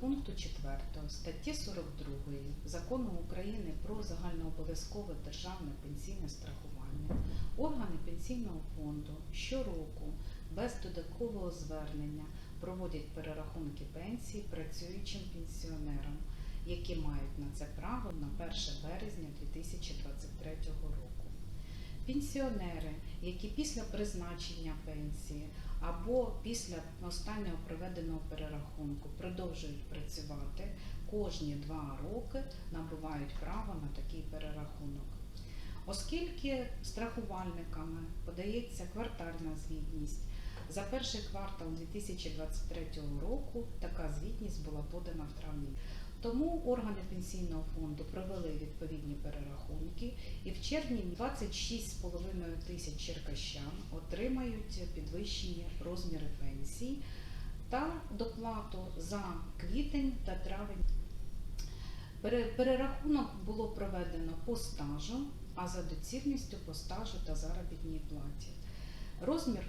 пункту 4 статті 42 Закону України про загальнообов'язкове державне пенсійне страхування органи пенсійного фонду щороку без додаткового звернення проводять перерахунки пенсій працюючим пенсіонерам, які мають на це право на 1 березня 2023 року. Пенсіонери, які після призначення пенсії або після останнього проведеного перерахунку продовжують працювати, кожні два роки набувають право на такий перерахунок. Оскільки страхувальниками подається квартальна звітність, за перший квартал 2023 року така звітність була подана в травні. Тому органи пенсійного фонду провели відповідні перерахунки і в червні 26,5 тисяч черкащан отримають підвищені розміри пенсій та доплату за квітень та травень. Перерахунок було проведено по стажу, а за доцільністю по стажу та заробітній платі. Розмір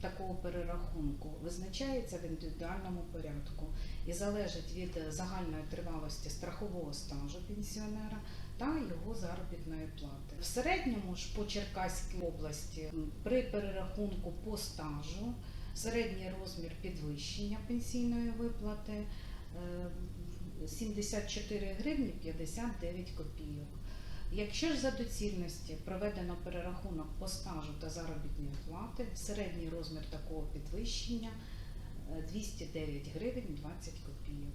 такого перерахунку визначається в індивідуальному порядку і залежить від е, загальної тривалості страхового стажу пенсіонера та його заробітної плати. В середньому ж по Черкаській області при перерахунку по стажу середній розмір підвищення пенсійної виплати е, 74 гривні 59 копійок. Якщо ж за доцільності проведено перерахунок по стажу та заробітної плати, середній розмір такого підвищення е, 209 гривень 20 копійок.